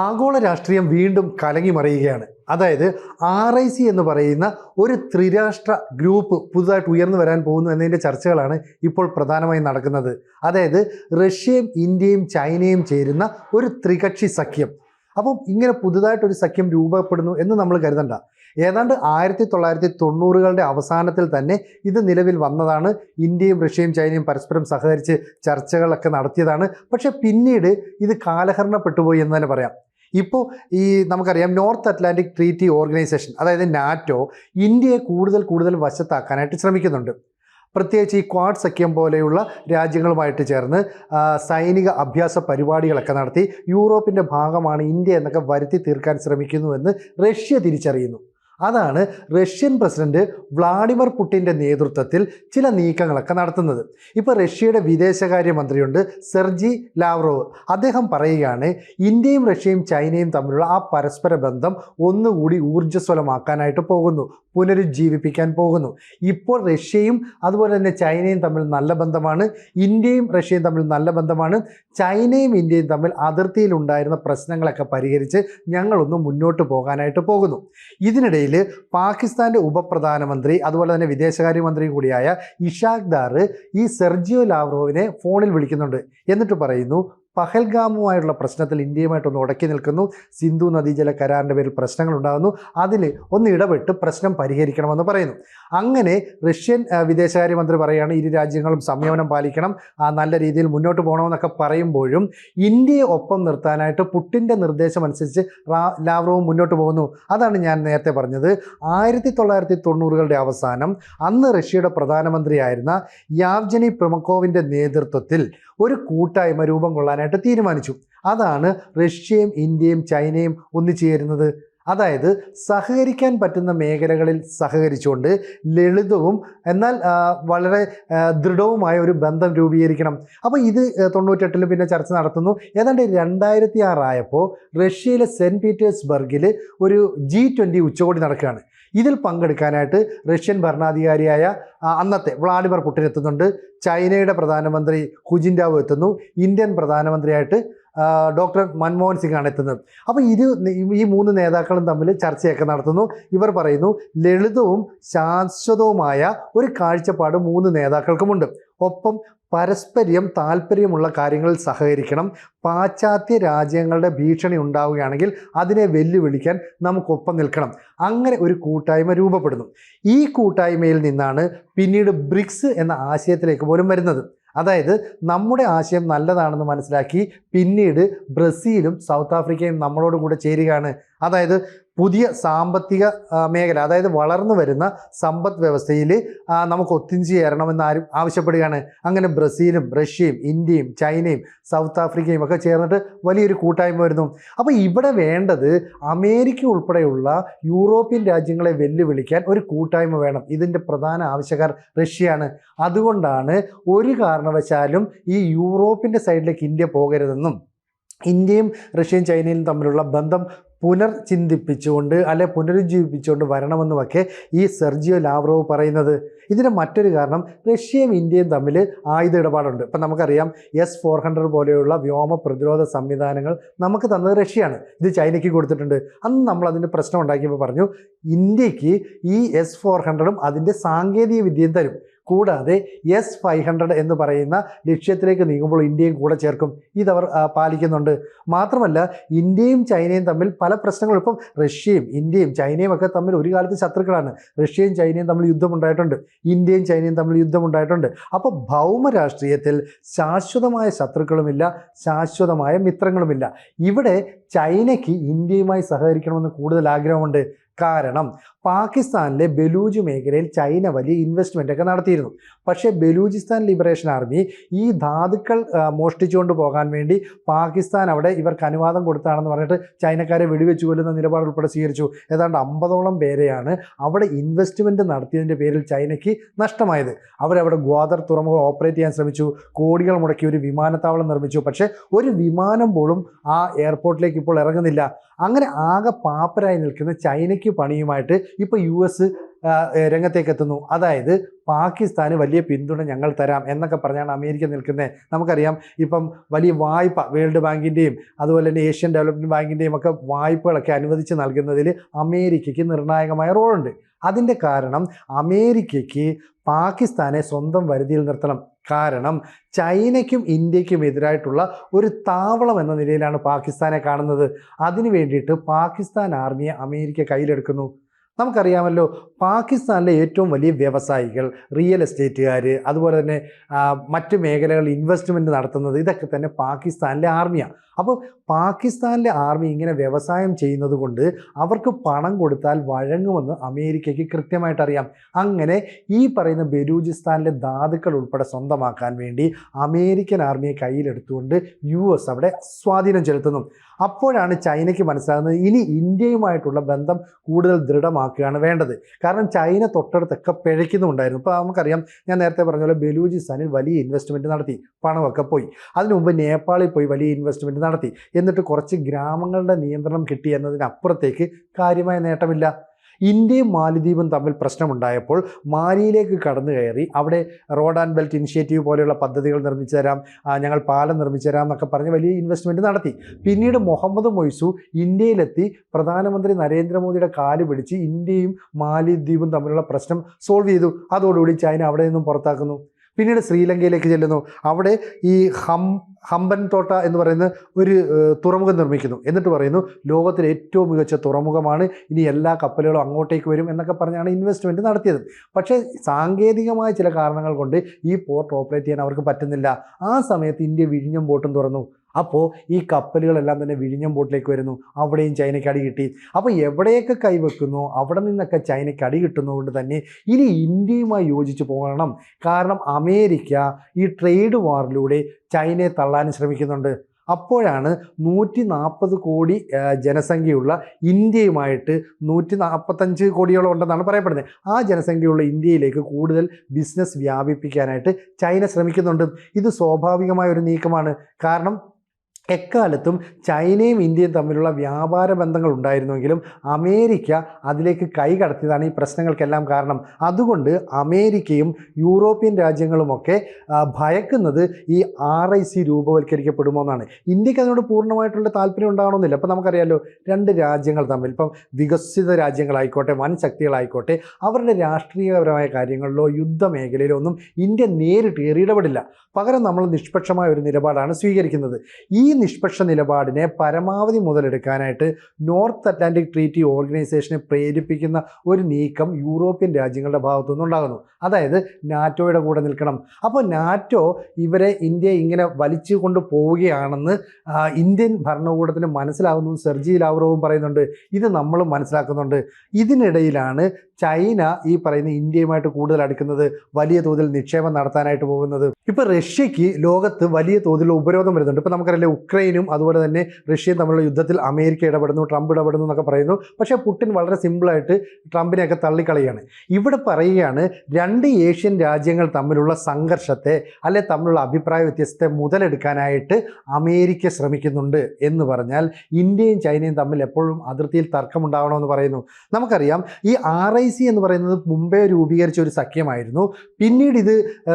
ആഗോള രാഷ്ട്രീയം വീണ്ടും കലങ്ങി മറിയുകയാണ് അതായത് ആർ ഐ സി എന്ന് പറയുന്ന ഒരു ത്രിരാഷ്ട്ര ഗ്രൂപ്പ് പുതുതായിട്ട് ഉയർന്നു വരാൻ പോകുന്നു എന്നതിന്റെ ചർച്ചകളാണ് ഇപ്പോൾ പ്രധാനമായും നടക്കുന്നത്. അതായത് റഷ്യയും ഇന്ത്യയും ചൈനയും ചേരുന്ന ഒരു ത്രികക്ഷി സഖ്യം. അപ്പം ഇങ്ങനെ പുതുതായിട്ടൊരു സഖ്യം രൂപപ്പെടുന്നു എന്ന് നമ്മൾ കരുതണ്ട. ഏതാണ്ട് ആയിരത്തി തൊള്ളായിരത്തി തൊണ്ണൂറുകളുടെ അവസാനത്തിൽ തന്നെ ഇത് നിലവിൽ വന്നതാണ്. ഇന്ത്യയും റഷ്യയും ചൈനയും പരസ്പരം സഹകരിച്ച് ചർച്ചകളൊക്കെ നടത്തിയതാണ്. പക്ഷേ പിന്നീട് ഇത് കാലഹരണപ്പെട്ടുപോയി എന്ന് തന്നെ പറയാം. ഇപ്പോൾ ഈ നമുക്കറിയാം നോർത്ത് അറ്റ്ലാന്റിക് ട്രീറ്റി ഓർഗനൈസേഷൻ അതായത് നാറ്റോ ഇന്ത്യയെ കൂടുതൽ കൂടുതൽ വശത്താക്കാനായിട്ട് ശ്രമിക്കുന്നുണ്ട്. പ്രത്യേകിച്ച് ഈ ക്വാഡ് സഖ്യം പോലെയുള്ള രാജ്യങ്ങളുമായിട്ട് ചേർന്ന് സൈനിക അഭ്യാസ പരിപാടികളൊക്കെ നടത്തി യൂറോപ്പിന്റെ ഭാഗമാണ് ഇന്ത്യ എന്നൊക്കെ വരുത്തി തീർക്കാൻ ശ്രമിക്കുന്നുവെന്ന് റഷ്യ തിരിച്ചറിയുന്നു. അതാണ് റഷ്യൻ പ്രസിഡന്റ് വ്ളാഡിമിർ പുടിന്റെ നേതൃത്വത്തിൽ ചില നീക്കങ്ങളൊക്കെ നടത്തുന്നത്. ഇപ്പോൾ റഷ്യയുടെ വിദേശകാര്യമന്ത്രിയുണ്ട് സെർജി ലാവ്റോവ്. അദ്ദേഹം പറയുകയാണ് ഇന്ത്യയും റഷ്യയും ചൈനയും തമ്മിലുള്ള ആ പരസ്പര ബന്ധം ഒന്നുകൂടി ഊർജസ്വലമാക്കാനായിട്ട് പോകുന്നു. പുനരുജ്ജീവിപ്പിക്കാൻ പോകുന്നു. ഇപ്പോൾ റഷ്യയും അതുപോലെ തന്നെ ചൈനയും തമ്മിൽ നല്ല ബന്ധമാണ്. ഇന്ത്യയും റഷ്യയും തമ്മിൽ നല്ല ബന്ധമാണ്. ചൈനയും ഇന്ത്യയും തമ്മിൽ അതിർത്തിയിൽ ഉണ്ടായിരുന്ന പ്രശ്നങ്ങളൊക്കെ പരിഹരിച്ച് ഞങ്ങളൊന്ന് മുന്നോട്ട് പോകാനായിട്ട് പോകുന്നു. ഇതിനിടയിൽ പാകിസ്ഥാന്റെ ഉപപ്രധാനമന്ത്രി അതുപോലെ തന്നെ വിദേശകാര്യമന്ത്രി കൂടിയായ ഇഷാഖ് ദാർ ഈ സെർജിയോ ലാവ്റോവിനെ ഫോണിൽ വിളിക്കുന്നുണ്ട്. എന്നിട്ട് പറയുന്നു പഹൽഗാമുമായുള്ള പ്രശ്നത്തിൽ ഇന്ത്യയുമായിട്ടൊന്ന് ഉടക്കി നിൽക്കുന്നു. സിന്ധു നദീജല കരാറിന്റെ പേരിൽ പ്രശ്നങ്ങൾ ഉണ്ടാകുന്നു അതിൽ ഒന്ന് ഇടപെട്ട് പ്രശ്നം പരിഹരിക്കണമെന്ന് പറയുന്നു. അങ്ങനെ റഷ്യൻ വിദേശകാര്യമന്ത്രി പറയുകയാണ് ഇരു രാജ്യങ്ങളും സംയമനം പാലിക്കണം നല്ല രീതിയിൽ മുന്നോട്ട് പോകണമെന്നൊക്കെ പറയുമ്പോഴും ഇന്ത്യയെ ഒപ്പം നിർത്താനായിട്ട് പുട്ടിന്റെ നിർദ്ദേശം അനുസരിച്ച് റാ- മുന്നോട്ട് പോകുന്നു. അതാണ് ഞാൻ നേരത്തെ പറഞ്ഞത്. ആയിരത്തി തൊള്ളായിരത്തി തൊണ്ണൂറുകളുടെ അവസാനം അന്ന് റഷ്യയുടെ പ്രധാനമന്ത്രിയായിരുന്ന യാവ്ജനി പ്രമക്കോവിന്റെ നേതൃത്വത്തിൽ ഒരു കൂട്ടായ്മ രൂപം കൊള്ളാനായിട്ട് തീരുമാനിച്ചു. അതാണ് റഷ്യയും ഇന്ത്യയും ചൈനയും ഒന്നിച്ചു ചേരുന്നത് അതായത് സഹകരിക്കാൻ പറ്റുന്ന മേഖലകളിൽ സഹകരിച്ചുകൊണ്ട് ലളിതവും എന്നാൽ വളരെ ദൃഢവുമായ ഒരു ബന്ധം രൂപീകരിക്കണം. അപ്പോൾ ഇത് തൊണ്ണൂറ്റെട്ടിലും പിന്നെ ചർച്ച നടത്തുന്നു. ഏതാണ്ട് രണ്ടായിരത്തി ആറായപ്പോൾ റഷ്യയിലെ സെന്റ് പീറ്റേഴ്സ്ബർഗിൽ ഒരു ജി ട്വന്റി ഉച്ചകോടി നടക്കുകയാണ്. ഇതിൽ പങ്കെടുക്കാനായിട്ട് റഷ്യൻ ഭരണാധികാരിയായ അന്നത്തെ വ്ളാഡിമിർ പുട്ടിൻ എത്തുന്നുണ്ട്. ചൈനയുടെ പ്രധാനമന്ത്രി ഹുജിൻഡാവു എത്തുന്നു. ഇന്ത്യൻ പ്രധാനമന്ത്രിയായിട്ട് ഡോക്ടർ മൻമോഹൻ സിംഗ് ആണ് എത്തുന്നത്. അപ്പോൾ ഇരു ഈ മൂന്ന് നേതാക്കളും തമ്മിൽ ചർച്ചയൊക്കെ നടത്തുന്നു. ഇവർ പറയുന്നു ലളിതവും ശാശ്വതവുമായ ഒരു കാഴ്ചപ്പാട് മൂന്ന് നേതാക്കൾക്കുമുണ്ട്. ഒപ്പം പരസ്പര്യം താല്പര്യമുള്ള കാര്യങ്ങളിൽ സഹകരിക്കണം. പാശ്ചാത്യ രാജ്യങ്ങളുടെ ഭീഷണി ഉണ്ടാവുകയാണെങ്കിൽ അതിനെ വെല്ലുവിളിക്കാൻ നമുക്കൊപ്പം നിൽക്കണം. അങ്ങനെ ഒരു കൂട്ടായ്മ രൂപപ്പെടുന്നു. ഈ കൂട്ടായ്മയിൽ നിന്നാണ് പിന്നീട് ബ്രിക്സ് എന്ന ആശയത്തിലേക്ക് പോലും വരുന്നത്. അതായത് നമ്മുടെ ആശയം നല്ലതാണെന്ന് മനസ്സിലാക്കി പിന്നീട് ബ്രസീലും സൗത്ത് ആഫ്രിക്കയും നമ്മളോട് കൂടെ ചേരുകയാണ്. അതായത് പുതിയ സാമ്പത്തിക മേഖല അതായത് വളർന്നു വരുന്ന സമ്പദ് വ്യവസ്ഥയിൽ നമുക്ക് ഒത്തിഞ്ചു ചേരണമെന്ന് ആരും ആവശ്യപ്പെടുകയാണ്. അങ്ങനെ ബ്രസീലും റഷ്യയും ഇന്ത്യയും ചൈനയും സൗത്ത് ആഫ്രിക്കയും ഒക്കെ ചേർന്നിട്ട് വലിയൊരു കൂട്ടായ്മ വരുന്നു. അപ്പോൾ ഇവിടെ വേണ്ടത് അമേരിക്ക ഉൾപ്പെടെയുള്ള യൂറോപ്യൻ രാജ്യങ്ങളെ വെല്ലുവിളിക്കാൻ ഒരു കൂട്ടായ്മ വേണം. ഇതിന്റെ പ്രധാന ആവശ്യക്കാർ റഷ്യയാണ്. അതുകൊണ്ടാണ് ഒരു കാരണവശാലും ഈ യൂറോപ്പിന്റെ സൈഡിലേക്ക് ഇന്ത്യ പോകരുതെന്നും ഇന്ത്യയും റഷ്യയും ചൈനയും തമ്മിലുള്ള ബന്ധം പുനർചിന്തിപ്പിച്ചുകൊണ്ട് അല്ലെ പുനരുജ്ജീവിപ്പിച്ചുകൊണ്ട് വരണമെന്നുമൊക്കെ ഈ സെർജിയോ ലാവ്റോവ് പറയുന്നത്. ഇതിന് മറ്റൊരു കാരണം റഷ്യയും ഇന്ത്യയും തമ്മിൽ ആയുധ ഇടപാടുണ്ട്. ഇപ്പം നമുക്കറിയാം എസ് ഫോർ ഹൺഡ്രഡ് പോലെയുള്ള വ്യോമ പ്രതിരോധ സംവിധാനങ്ങൾ നമുക്ക് തന്നത് റഷ്യയാണ്. ഇത് ചൈനയ്ക്ക് കൊടുത്തിട്ടുണ്ട്. അന്ന് നമ്മൾ അതിന്റെ പ്രശ്നം ഉണ്ടാക്കിയപ്പോൾ പറഞ്ഞു ഇന്ത്യയ്ക്ക് ഈ എസ് ഫോർ ഹൺഡ്രഡും അതിന്റെ സാങ്കേതിക വിദ്യയും തരും. കൂടാതെ എസ് ഫൈവ് ഹൺഡ്രഡ് എന്ന് പറയുന്ന ലക്ഷ്യത്തിലേക്ക് നീങ്ങുമ്പോൾ ഇന്ത്യയും കൂടെ ചേർക്കും. ഇതവർ പാലിക്കുന്നുണ്ട്. മാത്രമല്ല ഇന്ത്യയും ചൈനയും തമ്മിൽ പല പ്രശ്നങ്ങളും. ഇപ്പം റഷ്യയും ഇന്ത്യയും ചൈനയും ഒക്കെ തമ്മിൽ ഒരു കാലത്ത് ശത്രുക്കളാണ്. റഷ്യയും ചൈനയും തമ്മിൽ യുദ്ധമുണ്ടായിട്ടുണ്ട് ഇന്ത്യയും ചൈനയും തമ്മിൽ യുദ്ധമുണ്ടായിട്ടുണ്ട് അപ്പോൾ ഭൗമ രാഷ്ട്രീയത്തിൽ ശാശ്വതമായ ശത്രുക്കളുമില്ല ശാശ്വതമായ മിത്രങ്ങളുമില്ല. ഇവിടെ ചൈനയ്ക്ക് ഇന്ത്യയുമായി സഹകരിക്കണമെന്ന് കൂടുതൽ ആഗ്രഹമുണ്ട്. കാരണം പാകിസ്ഥാനിലെ ബലൂജ് മേഖലയിൽ ചൈന വലിയ ഇൻവെസ്റ്റ്മെന്റ് ഒക്കെ നടത്തിയിരുന്നു. പക്ഷേ ബലൂചിസ്ഥാൻ ലിബറേഷൻ ആർമി ഈ ധാതുക്കൾ മോഷ്ടിച്ചുകൊണ്ട് പോകാൻ വേണ്ടി പാകിസ്ഥാൻ അവിടെ ഇവർക്ക് അനുവാദം കൊടുത്താണെന്ന് പറഞ്ഞിട്ട് ചൈനക്കാരെ വെടിവെച്ചു കൊല്ലുന്ന നിലപാട് ഉൾപ്പെടെ സ്വീകരിച്ചു. ഏതാണ്ട് അമ്പതോളം പേരെയാണ് അവിടെ ഇൻവെസ്റ്റ്മെന്റ് നടത്തിയതിന്റെ പേരിൽ ചൈനയ്ക്ക് നഷ്ടമായത്. അവരവിടെ ഗ്വാദർ തുറമുഖം ഓപ്പറേറ്റ് ചെയ്യാൻ ശ്രമിച്ചു. കോടികൾ മുടക്കി ഒരു വിമാനത്താവളം നിർമ്മിച്ചു. പക്ഷേ ഒരു വിമാനം പോലും ആ എയർപോർട്ടിലേക്ക് ഇപ്പോൾ ഇറങ്ങുന്നില്ല. അങ്ങനെ ആകെ പാപ്പരായി നിൽക്കുന്ന ചൈനയ്ക്ക് പണിയുമായിട്ട് ഇപ്പോൾ യു എസ് രംഗത്തേക്ക് എത്തുന്നു അതായത് പാകിസ്ഥാന് വലിയ പിന്തുണ ഞങ്ങൾ തരാം എന്നൊക്കെ പറഞ്ഞാണ് അമേരിക്ക നിൽക്കുന്നത് നമുക്കറിയാം ഇപ്പം വലിയ വായ്പ വേൾഡ് ബാങ്കിന്റെയും അതുപോലെ തന്നെ ഏഷ്യൻ ഡെവലപ്മെന്റ് ബാങ്കിന്റെയും ഒക്കെ വായ്പകളൊക്കെ അനുവദിച്ച് നൽകുന്നതിൽ അമേരിക്കയ്ക്ക് നിർണായകമായ റോളുണ്ട്. അതിന്റെ കാരണം അമേരിക്കയ്ക്ക് പാകിസ്ഥാനെ സ്വന്തം വരുതിയിൽ നിർത്തണം. കാരണം ചൈനയ്ക്കും ഇന്ത്യക്കും എതിരായിട്ടുള്ള ഒരു താവളം എന്ന നിലയിലാണ് പാകിസ്ഥാനെ കാണുന്നത്. അതിനു വേണ്ടിയിട്ട് പാകിസ്ഥാൻ ആർമിയെ അമേരിക്ക കയ്യിലെടുക്കുന്നു. നമുക്കറിയാമല്ലോ പാകിസ്ഥാനിലെ ഏറ്റവും വലിയ വ്യവസായികൾ റിയൽ എസ്റ്റേറ്റുകാർ അതുപോലെ തന്നെ മറ്റ് മേഖലകളിൽ ഇൻവെസ്റ്റ്മെന്റ് നടത്തുന്നത് ഇതൊക്കെ തന്നെ പാകിസ്ഥാനിലെ ആർമിയാണ് അപ്പോൾ പാകിസ്ഥാനിലെ ആർമി ഇങ്ങനെ വ്യവസായം ചെയ്യുന്നത് കൊണ്ട് അവർക്ക് പണം കൊടുത്താൽ വഴങ്ങുമെന്ന് അമേരിക്കയ്ക്ക് കൃത്യമായിട്ട് അറിയാം. അങ്ങനെ ഈ പറയുന്ന ബലൂചിസ്ഥാനിലെ ധാതുക്കൾ ഉൾപ്പെടെ സ്വന്തമാക്കാൻ വേണ്ടി അമേരിക്കൻ ആർമിയെ കയ്യിലെടുത്തുകൊണ്ട് യു എസ് അവിടെ സ്വാധീനം ചെലുത്തുന്നു. അപ്പോഴാണ് ചൈനയ്ക്ക് മനസ്സിലാകുന്നത് ഇനി ഇന്ത്യയുമായിട്ടുള്ള ബന്ധം കൂടുതൽ ദൃഢമാക്കുകയാണ് വേണ്ടത്. കാരണം ചൈന തൊട്ടടുത്തൊക്കെ പിഴയ്ക്കുന്നുണ്ടായിരുന്നു. ഇപ്പോൾ നമുക്കറിയാം ഞാൻ നേരത്തെ പറഞ്ഞ പോലെ ബലൂചിസ്ഥാനിൽ വലിയ ഇൻവെസ്റ്റ്മെന്റ് നടത്തി പണമൊക്കെ പോയി. അതിനു മുമ്പ് നേപ്പാളിൽ പോയി വലിയ ഇൻവെസ്റ്റ്മെന്റ് നടത്തി. എന്നിട്ട് കുറച്ച് ഗ്രാമങ്ങളുടെ നിയന്ത്രണം കിട്ടി എന്നതിനപ്പുറത്തേക്ക് കാര്യമായ നേട്ടമില്ല. ഇന്ത്യയും മാലിദ്വീപും തമ്മിൽ പ്രശ്നമുണ്ടായപ്പോൾ മാലിയിലേക്ക് കടന്നു കയറി അവിടെ റോഡ് ആൻഡ് ബെൽറ്റ് ഇനിഷ്യേറ്റീവ് പോലെയുള്ള പദ്ധതികൾ നിർമ്മിച്ചു തരാം ഞങ്ങൾ പാലം നിർമ്മിച്ചു തരാം എന്നൊക്കെ പറഞ്ഞ് വലിയ ഇൻവെസ്റ്റ്മെന്റ് നടത്തി. പിന്നീട് മുഹമ്മദ് മൊയ്സു ഇന്ത്യയിലെത്തി. പ്രധാനമന്ത്രി നരേന്ദ്രമോദിയുടെ കാൽ പിടിച്ച് ഇന്ത്യയും മാലിദ്വീപും തമ്മിലുള്ള പ്രശ്നം സോൾവ് ചെയ്തു. അതോടുകൂടി ചൈന അവിടെ നിന്നും പുറത്താക്കുന്നു. പിന്നീട് ശ്രീലങ്കയിലേക്ക് ചെല്ലുന്നു. അവിടെ ഈ ഹം ഹമ്പൻ തോട്ട എന്ന് പറയുന്ന ഒരു തുറമുഖം നിർമ്മിക്കുന്നു. എന്നിട്ട് പറയുന്നു ലോകത്തിലെ ഏറ്റവും മികച്ച തുറമുഖമാണ്. ഇനി എല്ലാ കപ്പലുകളും അങ്ങോട്ടേക്ക് വരും എന്നൊക്കെ പറഞ്ഞാണ് ഇൻവെസ്റ്റ്മെന്റ് നടത്തിയത്. പക്ഷേ സാങ്കേതികമായ ചില കാരണങ്ങൾ കൊണ്ട് ഈ പോർട്ട് ഓപ്പറേറ്റ് ചെയ്യാൻ അവർക്ക് പറ്റുന്നില്ല. ആ സമയത്ത് ഇന്ത്യ വിഴിഞ്ഞം പോർട്ടും തുറന്നു. അപ്പോൾ ഈ കപ്പലുകളെല്ലാം തന്നെ വിഴിഞ്ഞം പോർട്ടിലേക്ക് വരുന്നു. അവിടെയും ചൈനയ്ക്ക് അടി കിട്ടി. അപ്പോൾ എവിടെയൊക്കെ കൈവെക്കുന്നു അവിടെ നിന്നൊക്കെ ചൈനയ്ക്ക് അടി കിട്ടുന്നതുകൊണ്ട് തന്നെ ഇനി ഇന്ത്യയുമായി യോജിച്ച് പോകണം. കാരണം അമേരിക്ക ഈ ട്രേഡ് വാറിലൂടെ ചൈനയെ തള്ളാൻ ശ്രമിക്കുന്നുണ്ട്. അപ്പോഴാണ് നൂറ്റി നാൽപ്പത് കോടി ജനസംഖ്യയുള്ള ഇന്ത്യയുമായിട്ട് നൂറ്റി നാൽപ്പത്തഞ്ച് കോടിയോളം ഉണ്ടെന്നാണ് പറയപ്പെടുന്നത്. ആ ജനസംഖ്യയുള്ള ഇന്ത്യയിലേക്ക് കൂടുതൽ ബിസിനസ് വ്യാപിപ്പിക്കാനായിട്ട് ചൈന ശ്രമിക്കുന്നുണ്ട്. ഇത് സ്വാഭാവികമായ ഒരു നീക്കമാണ്. കാരണം എക്കാലത്തും ചൈനയും ഇന്ത്യയും തമ്മിലുള്ള വ്യാപാര ബന്ധങ്ങൾ ഉണ്ടായിരുന്നുവെങ്കിലും അമേരിക്ക അതിലേക്ക് കൈകടത്തിയതാണ് ഈ പ്രശ്നങ്ങൾക്കെല്ലാം കാരണം. അതുകൊണ്ട് അമേരിക്കയും യൂറോപ്യൻ രാജ്യങ്ങളുമൊക്കെ ഭയക്കുന്നത് ഈ ആർ ഐ സി രൂപവൽക്കരിക്കപ്പെടുമോ എന്നാണ് ഇന്ത്യയ്ക്ക് അതിനോട് പൂർണമായിട്ടുള്ള താല്പര്യം ഉണ്ടാകണമെന്നില്ല അപ്പോൾ നമുക്കറിയാലോ രണ്ട് രാജ്യങ്ങൾ തമ്മിൽ ഇപ്പം വികസിത രാജ്യങ്ങളായിക്കോട്ടെ വൻ ശക്തികളായിക്കോട്ടെ അവരുടെ രാഷ്ട്രീയപരമായ കാര്യങ്ങളിലോ യുദ്ധമേഖലയിലോ ഒന്നും ഇന്ത്യ നേരിട്ട് ഇടപെടില്ല. പകരം നമ്മൾ നിഷ്പക്ഷമായ ഒരു നിലപാടാണ് സ്വീകരിക്കുന്നത്. ഈ നിഷ്പക്ഷ നിലപാടിനെ പരമാവധി മുതലെടുക്കാനായിട്ട് നോർത്ത് അറ്റ്ലാന്റിക് ട്രീറ്റി ഓർഗനൈസേഷനെ പ്രേരിപ്പിക്കുന്ന ഒരു നീക്കം യൂറോപ്യൻ രാജ്യങ്ങളുടെ ഭാഗത്തുനിന്നുണ്ടാകുന്നു അതായത് നാറ്റോയുടെ കൂടെ നിൽക്കണം. അപ്പോൾ നാറ്റോ ഇവരെ ഇന്ത്യ ഇങ്ങനെ വലിച്ചു കൊണ്ട് പോവുകയാണെന്ന് ഇന്ത്യൻ ഭരണകൂടത്തിന് മനസ്സിലാകുന്നു. സെർജി ലാവറോവും പറയുന്നുണ്ട്. ഇത് നമ്മൾ മനസ്സിലാക്കുന്നുണ്ട്. ഇതിനിടയിലാണ് ചൈന ഈ പറയുന്ന ഇന്ത്യയുമായിട്ട് കൂടുതൽ അടുക്കുന്നത് വലിയ തോതിൽ നിക്ഷേപം നടത്താനായിട്ട് പോകുന്നത്. ഇപ്പൊ റഷ്യക്ക് ലോകത്ത് വലിയ തോതിൽ ഉപരോധം വരുന്നുണ്ട്. ഇപ്പൊ നമുക്കറിയാം ഉക്രൈനും അതുപോലെ തന്നെ റഷ്യയും തമ്മിലുള്ള യുദ്ധത്തിൽ അമേരിക്ക ഇടപെടുന്നു ട്രംപ് ഇടപെടുന്നു എന്നൊക്കെ പറയുന്നു. പക്ഷേ പുടിൻ വളരെ സിമ്പിളായിട്ട് ട്രംപിനെയൊക്കെ തള്ളിക്കളയാണ്. ഇവിടെ പറയുകയാണ് രണ്ട് ഏഷ്യൻ രാജ്യങ്ങൾ തമ്മിലുള്ള സംഘർഷത്തെ അല്ലെ തമ്മിലുള്ള അഭിപ്രായ വ്യത്യസ്തത്തെ മുതലെടുക്കാനായിട്ട് അമേരിക്ക ശ്രമിക്കുന്നുണ്ട് എന്ന് പറഞ്ഞാൽ ഇന്ത്യയും ചൈനയും തമ്മിൽ എപ്പോഴും അതിർത്തിയിൽ തർക്കമുണ്ടാവണമെന്ന് പറയുന്നു. നമുക്കറിയാം ഈ ആർ ഐ സി എന്ന് പറയുന്നത് മുമ്പേ രൂപീകരിച്ച ഒരു സഖ്യമായിരുന്നു. പിന്നീട് ഇത്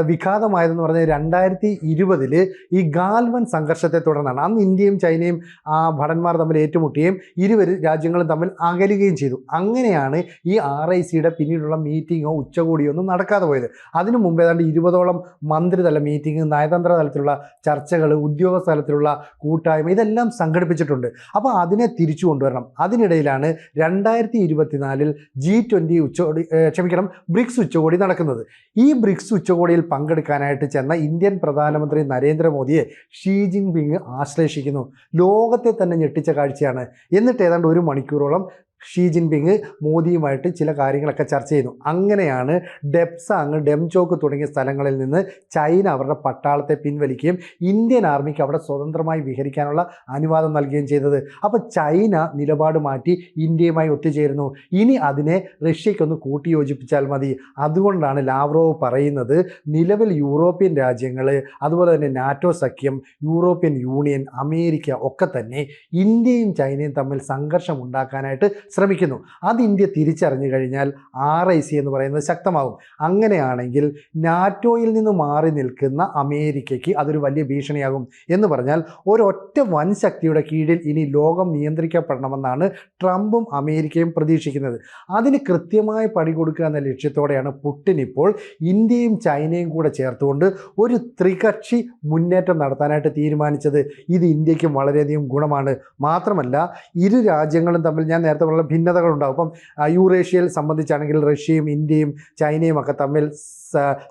വിഘാതമായതെന്ന് പറഞ്ഞാൽ രണ്ടായിരത്തി ഇരുപതിൽ ഈ ഗാൽവൻ സംഘർഷത്തെ തുടർന്നാണ്. അന്ന് ഇന്ത്യയും ചൈനയും ആ ഭടന്മാർ തമ്മിൽ ഏറ്റുമുട്ടുകയും ഇരുവർ രാജ്യങ്ങളും തമ്മിൽ അകലുകയും ചെയ്തു. അങ്ങനെയാണ് ഈ ആർ ഐ സിയുടെ പിന്നീടുള്ള മീറ്റിങ്ങോ ഉച്ചകോടിയോ ഒന്നും നടക്കാതെ പോയത്. അതിനു മുമ്പ് ഏതാണ്ട് ഇരുപതോളം മന്ത്രിതല മീറ്റിംഗ് നയതന്ത്ര തലത്തിലുള്ള ചർച്ചകൾ ഉദ്യോഗസ്ഥ തലത്തിലുള്ള കൂട്ടായ്മ ഇതെല്ലാം സംഘടിപ്പിച്ചിട്ടുണ്ട്. അപ്പോൾ അതിനെ തിരിച്ചു കൊണ്ടുവരണം. അതിനിടയിലാണ് രണ്ടായിരത്തി ഇരുപത്തിനാലിൽ ജി ട്വന്റി ഉച്ചകോടി ഏഹ്, ക്ഷമിക്കണം ബ്രിക്സ് ഉച്ചകോടി നടക്കുന്നത്. ഈ ബ്രിക്സ് ഉച്ചകോടിയിൽ പങ്കെടുക്കാനായിട്ട് ചെന്ന ഇന്ത്യൻ പ്രധാനമന്ത്രി നരേന്ദ്രമോദിയെ ഷീ ജിൻപിങ് ആശ്ലേഷിക്കുന്നു. ലോകത്തെ തന്നെ ഞെട്ടിച്ച കാഴ്ചയാണ്. എന്നിട്ട് ഏതാണ്ട് ഒരു മണിക്കൂറോളം ഷീ ജിൻപിങ് മോദിയുമായിട്ട് ചില കാര്യങ്ങളൊക്കെ ചർച്ച ചെയ്യുന്നു അങ്ങനെയാണ് ഡെപ്സാങ് ഡെംചോക്ക് തുടങ്ങിയ സ്ഥലങ്ങളിൽ നിന്ന് ചൈന അവരുടെ പട്ടാളത്തെ പിൻവലിക്കുകയും ഇന്ത്യൻ ആർമിക്ക് അവിടെ സ്വതന്ത്രമായി വിഹരിക്കാനുള്ള അനുവാദം നൽകുകയും ചെയ്തത്. അപ്പോൾ ചൈന നിലപാട് മാറ്റി ഇന്ത്യയുമായി ഒത്തുചേരുന്നു. ഇനി അതിനെ റഷ്യയ്ക്കൊന്ന് കൂട്ടിയോജിപ്പിച്ചാൽ മതി. അതുകൊണ്ടാണ് ലാവ്റോവ് പറയുന്നത് നിലവിൽ യൂറോപ്യൻ രാജ്യങ്ങൾ അതുപോലെ തന്നെ നാറ്റോ സഖ്യം യൂറോപ്യൻ യൂണിയൻ അമേരിക്ക ഒക്കെ തന്നെ ഇന്ത്യയും ചൈനയും തമ്മിൽ സംഘർഷം ഉണ്ടാക്കാനായിട്ട് ശ്രമിക്കുന്നു. അത് ഇന്ത്യ തിരിച്ചറിഞ്ഞു കഴിഞ്ഞാൽ ആർ ഐ സി എന്ന് പറയുന്നത് ശക്തമാകും. അങ്ങനെയാണെങ്കിൽ നാറ്റോയിൽ നിന്ന് മാറി നിൽക്കുന്ന അമേരിക്കയ്ക്ക് അതൊരു വലിയ ഭീഷണിയാകും എന്ന് പറഞ്ഞാൽ ഒരൊറ്റ വൻ ശക്തിയുടെ കീഴിൽ ഇനി ലോകം നിയന്ത്രിക്കപ്പെടണമെന്നാണ് ട്രംപും അമേരിക്കയും പ്രതീക്ഷിക്കുന്നത്. അതിന് കൃത്യമായ പണി കൊടുക്കുക എന്ന ലക്ഷ്യത്തോടെയാണ് പുട്ടിൻ ഇപ്പോൾ ഇന്ത്യയും ചൈനയും കൂടെ ചേർത്തുകൊണ്ട് ഒരു ത്രികക്ഷി മുന്നേറ്റം നടത്താനായിട്ട് തീരുമാനിച്ചത്. ഇത് ഇന്ത്യക്കും വളരെയധികം ഗുണമാണ്. മാത്രമല്ല ഇരു രാജ്യങ്ങളും തമ്മിൽ ഞാൻ നേരത്തെ പറഞ്ഞ ഭിന്നതകളുണ്ടാകും ഉണ്ടാകും അപ്പം യൂറേഷ്യയിൽ സംബന്ധിച്ചാണെങ്കിൽ റഷ്യയും ഇന്ത്യയും ചൈനയും ഒക്കെ തമ്മിൽ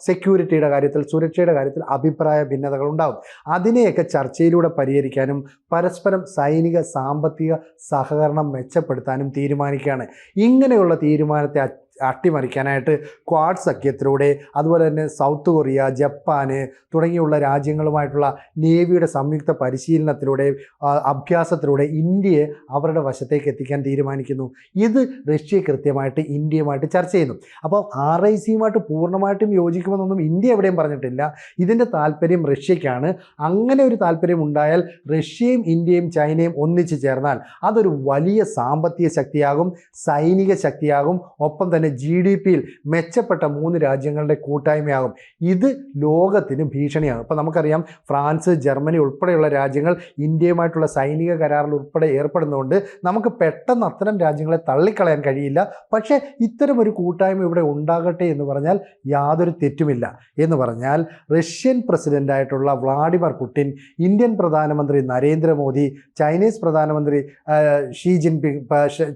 സെക്യൂരിറ്റിയുടെ കാര്യത്തിൽ സുരക്ഷയുടെ കാര്യത്തിൽ അഭിപ്രായ ഭിന്നതകൾ ഉണ്ടാകും അതിനെയൊക്കെ ചർച്ചയിലൂടെ പരിഹരിക്കാനും പരസ്പരം സൈനിക സാമ്പത്തിക സഹകരണം മെച്ചപ്പെടുത്താനും തീരുമാനിക്കുകയാണ്. ഇങ്ങനെയുള്ള തീരുമാനത്തെ അട്ടിമറിക്കാനായിട്ട് ക്വാഡ് സഖ്യത്തിലൂടെ അതുപോലെ തന്നെ സൗത്ത് കൊറിയ ജപ്പാന് തുടങ്ങിയുള്ള രാജ്യങ്ങളുമായിട്ടുള്ള നേവിയുടെ സംയുക്ത പരിശീലനത്തിലൂടെ അഭ്യാസത്തിലൂടെ ഇന്ത്യയെ അവരുടെ വശത്തേക്ക് എത്തിക്കാൻ തീരുമാനിക്കുന്നു. ഇത് റഷ്യ കൃത്യമായിട്ട് ഇന്ത്യയുമായിട്ട് ചർച്ച ചെയ്യുന്നു. അപ്പോൾ ആർ ഐ സിയുമായിട്ട് പൂർണമായിട്ടും യോജിക്കുമെന്നൊന്നും ഇന്ത്യ എവിടെയും പറഞ്ഞിട്ടില്ല. ഇതിന്റെ താല്പര്യം റഷ്യയ്ക്കാണ്. അങ്ങനെ ഒരു താല്പര്യം ഉണ്ടായാൽ റഷ്യയും ഇന്ത്യയും ചൈനയും ഒന്നിച്ചു ചേർന്നാൽ അതൊരു വലിയ സാമ്പത്തിക ശക്തിയാകും സൈനിക ശക്തിയാകും. ഒപ്പം തന്നെ ജി ഡി പിയിൽ മെച്ചപ്പെട്ട മൂന്ന് രാജ്യങ്ങളുടെ കൂട്ടായ്മയാകും. ഇത് ലോകത്തിന് ഭീഷണിയാണ്. ഇപ്പോൾ നമുക്കറിയാം ഫ്രാൻസ് ജർമ്മനി ഉൾപ്പെടെയുള്ള രാജ്യങ്ങൾ ഇന്ത്യയുമായിട്ടുള്ള സൈനിക കരാറിൽ ഉൾപ്പെടെ ഏർപ്പെടുന്നതുകൊണ്ട് നമുക്ക് പെട്ടെന്ന് അത്തരം രാജ്യങ്ങളെ തള്ളിക്കളയാൻ കഴിയില്ല. പക്ഷേ ഇത്തരം ഒരു കൂട്ടായ്മ ഇവിടെ ഉണ്ടാകട്ടെ എന്ന് പറഞ്ഞാൽ യാതൊരു തെറ്റുമില്ല എന്ന് പറഞ്ഞാൽ റഷ്യൻ പ്രസിഡന്റായിട്ടുള്ള വ്ളാഡിമിർ പുടിൻ ഇന്ത്യൻ പ്രധാനമന്ത്രി നരേന്ദ്രമോദി ചൈനീസ് പ്രധാനമന്ത്രി ഷീ ജിൻപിങ്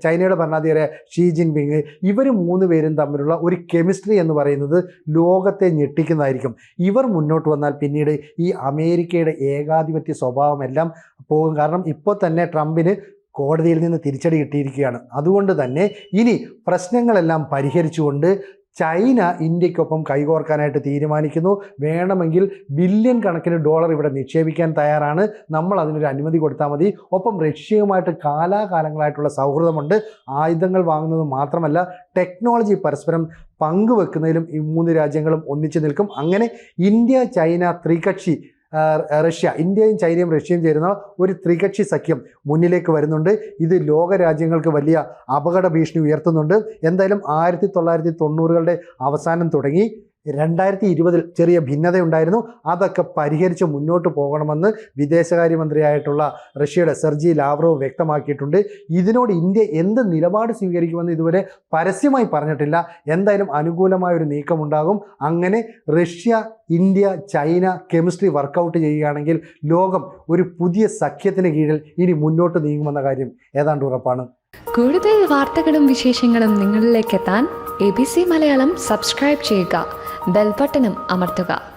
ചൈനയുടെ ഭരണാധികാരി ഷീ ജിൻപിങ് ഇവർ മൂന്ന് പേരും തമ്മിലുള്ള ഒരു കെമിസ്ട്രി എന്ന് പറയുന്നത് ലോകത്തെ ഞെട്ടിക്കുന്നതായിരിക്കും. ഇവർ മുന്നോട്ട് വന്നാൽ പിന്നീട് ഈ അമേരിക്കയുടെ ഏകാധിപത്യ സ്വഭാവമെല്ലാം പോകും. കാരണം ഇപ്പോൾ തന്നെ ട്രംപിന് കോടതിയിൽ നിന്ന് തിരിച്ചടി കിട്ടിയിരിക്കുകയാണ്. അതുകൊണ്ട് തന്നെ ഇനി പ്രശ്നങ്ങളെല്ലാം പരിഹരിച്ചുകൊണ്ട് ചൈന ഇന്ത്യക്കൊപ്പം കൈകോർക്കാനായിട്ട് തീരുമാനിക്കുന്നു. വേണമെങ്കിൽ ബില്യൺ കണക്കിന് ഡോളർ ഇവിടെ നിക്ഷേപിക്കാൻ തയ്യാറാണ്. നമ്മൾ അതിനൊരു അനുമതി കൊടുത്താൽ മതി. ഒപ്പം റഷ്യയുമായിട്ട് കാലാകാലങ്ങളായിട്ടുള്ള സൗഹൃദമുണ്ട്. ആയുധങ്ങൾ വാങ്ങുന്നത് മാത്രമല്ല ടെക്നോളജി പരസ്പരം പങ്കുവെക്കുന്നതിലും ഈ മൂന്ന് രാജ്യങ്ങളും ഒന്നിച്ചു നിൽക്കും. അങ്ങനെ ഇന്ത്യ ചൈന ത്രികക്ഷി റഷ്യ ഇന്ത്യയും ചൈനയും റഷ്യയും ചേരുന്ന ഒരു ത്രികക്ഷി സഖ്യം മുന്നിലേക്ക് വരുന്നുണ്ട്. ഇത് ലോക രാജ്യങ്ങൾക്ക് വലിയ അപകട ഭീഷണി ഉയർത്തുന്നുണ്ട്. എന്തായാലും ആയിരത്തി തൊള്ളായിരത്തി തൊണ്ണൂറുകളുടെ അവസാനം തുടങ്ങി. രണ്ടായിരത്തി ഇരുപതിൽ ചെറിയ ഭിന്നതയുണ്ടായിരുന്നു. അതൊക്കെ പരിഹരിച്ച് മുന്നോട്ട് പോകണമെന്ന് വിദേശകാര്യമന്ത്രിയായിട്ടുള്ള റഷ്യയുടെ സെർജി ലാവ്രോ വ്യക്തമാക്കിയിട്ടുണ്ട്. ഇതിനോട് ഇന്ത്യ എന്ത് നിലപാട് സ്വീകരിക്കുമെന്ന് ഇതുവരെ പരസ്യമായി പറഞ്ഞിട്ടില്ല. എന്തായാലും അനുകൂലമായ ഒരു നീക്കമുണ്ടാകും. അങ്ങനെ Russia India China chemistry work out ചെയ്യുകയാണെങ്കിൽ ലോകം ഒരു പുതിയ സഖ്യത്തിന് കീഴിൽ ഇനി മുന്നോട്ട് നീങ്ങുമെന്ന കാര്യം ഏതാണ്ട് ഉറപ്പാണ്. കൂടുതൽ വാർത്തകളും വിശേഷങ്ങളും നിങ്ങളിലേക്ക് എത്താൻ A B C Malayalam subscribe ചെയ്യുക. ബെൽബട്ടനും അമർത്തുക.